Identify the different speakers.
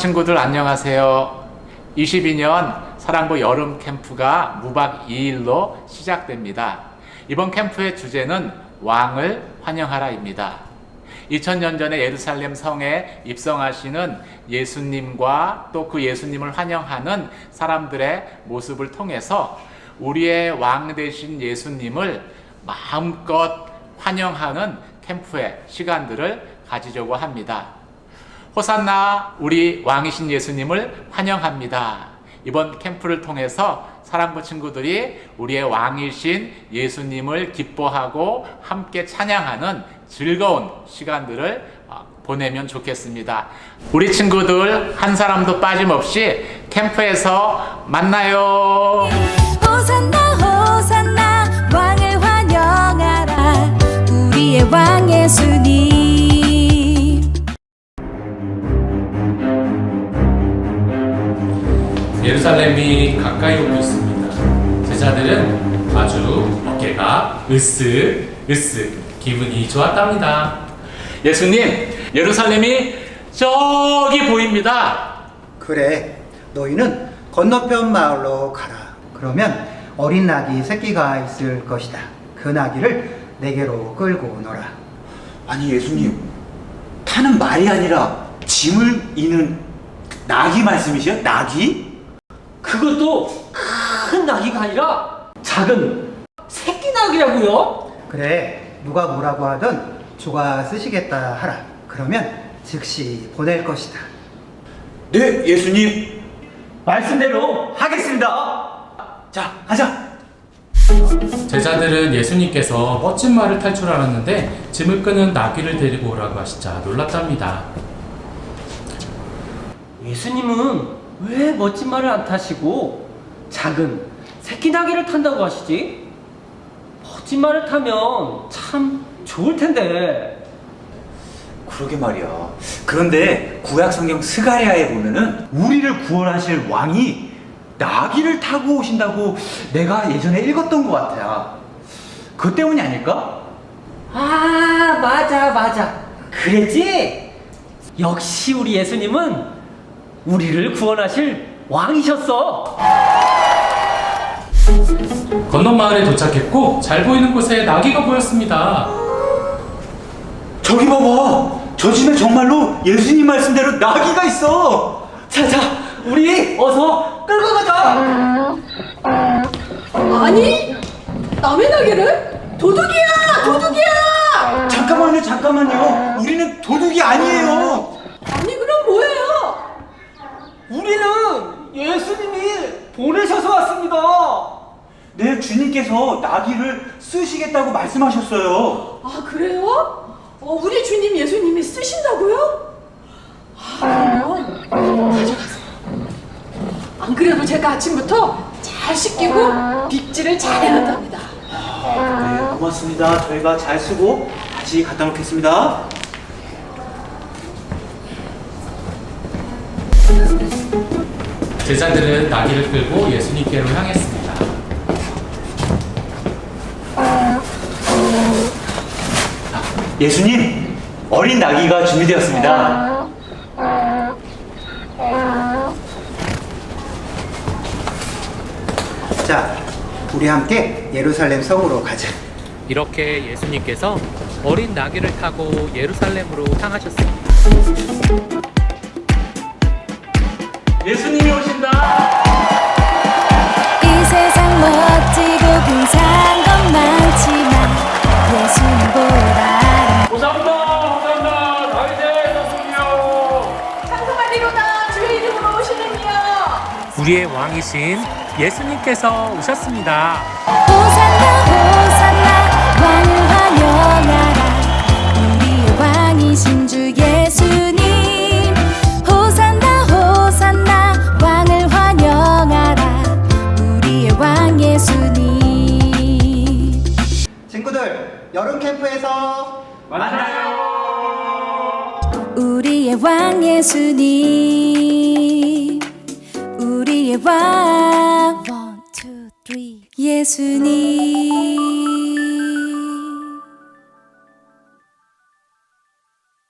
Speaker 1: 친구들 안녕하세요. 22년 사랑부 여름 캠프가 무박 2일로 시작됩니다. 이번 캠프의 주제는 왕을 환영하라입니다. 2000년 전에 예루살렘 성에 입성하시는 예수님과 또 그 예수님을 환영하는 사람들의 모습을 통해서 우리의 왕 되신 예수님을 마음껏 환영하는 캠프의 시간들을 가지려고 합니다. 호산나 우리 왕이신 예수님을 환영합니다. 이번 캠프를 통해서 사랑부 친구들이 우리의 왕이신 예수님을 기뻐하고 함께 찬양하는 즐거운 시간들을 어, 보내면 좋겠습니다. 우리 친구들 한 사람도 빠짐없이 캠프에서 만나요.
Speaker 2: 호산나 호산나 왕을 환영하라 우리의 왕 예수님
Speaker 3: 예루살렘이 가까이 오고 있습니다. 제자들은 아주 어깨가 으쓱 으쓱 기분이 좋았답니다.
Speaker 1: 예수님, 예루살렘이 저기 보입니다.
Speaker 4: 그래, 너희는 건너편 마을로 가라. 그러면 어린 나귀 새끼가 있을 것이다. 그 나귀를 내게로 끌고 오너라.
Speaker 5: 아니 예수님 타는 말이 아니라 짐을 이는 나귀 말씀이시요? 나귀?
Speaker 6: 그것도 큰 나귀가 아니라 작은 새끼 나귀라고요?
Speaker 4: 그래, 누가 뭐라고 하든 주가 쓰시겠다 하라. 그러면 즉시 보낼 것이다.
Speaker 5: 네 예수님
Speaker 6: 말씀대로 하겠습니다.
Speaker 5: 자 가자
Speaker 3: 제자들은 예수님께서 멋진 말을 탈 줄 알았는데 짐을 끄는 나귀를 데리고 오라고 하시자 놀랐답니다.
Speaker 6: 예수님은 왜 멋진 말을 안 타시고 작은 새끼 나귀를 탄다고 하시지? 멋진 말을 타면 참 좋을 텐데.
Speaker 5: 그러게 말이야 그런데 구약 성경 스가랴에 보면은 우리를 구원하실 왕이 나귀를 타고 오신다고 내가 예전에 읽었던 것 같아 그 때문이 아닐까?
Speaker 6: 아 맞아 맞아 그랬지? 역시 우리 예수님은 우리를 구원하실 왕이셨어.
Speaker 3: 건너 마을에 도착했고 잘 보이는 곳에 나귀가 보였습니다.
Speaker 5: 저기 봐봐 저 집에 정말로 예수님 말씀대로 나귀가 있어
Speaker 6: 자자 우리 어서 끌고 가자.
Speaker 7: 아니 남의 나귀를 도둑이야 도둑이야
Speaker 5: 잠깐만요 잠깐만요 우리는 도둑이 아니에요
Speaker 6: 우리는 예수님이 보내셔서 왔습니다.
Speaker 5: 네 주님께서 나귀를 쓰시겠다고 말씀하셨어요.
Speaker 7: 아 그래요? 어, 우리 주님 예수님이 쓰신다고요? 아 그러면 가져가세요. 안 그래도 제가 아침부터 잘 씻기고 빗질을 잘 해놨답니다.
Speaker 5: 네 고맙습니다. 저희가 잘 쓰고 다시 갖다 놓겠습니다
Speaker 3: 제자들은 나귀를 끌고 예수님께로 향했습니다.
Speaker 5: 예수님 어린 나귀가 준비되었습니다
Speaker 4: 자, 우리 함께 예루살렘 성으로 가자.
Speaker 3: 이렇게 예수님께서 어린 나귀를 타고 예루살렘으로 향하셨습니다.
Speaker 1: 예수님
Speaker 3: 우리의 왕이신 예수님께서 오셨습니다.
Speaker 2: 호산나 호산나 왕을 환영하라. 우리의 왕이신 주 예수님. 호산나 호산나 왕을 환영하라. 우리의 왕 예수님.
Speaker 4: 친구들, 여름 캠프에서
Speaker 2: 우리의 왕 예수님 우리의 왕 One, two, three. 예수님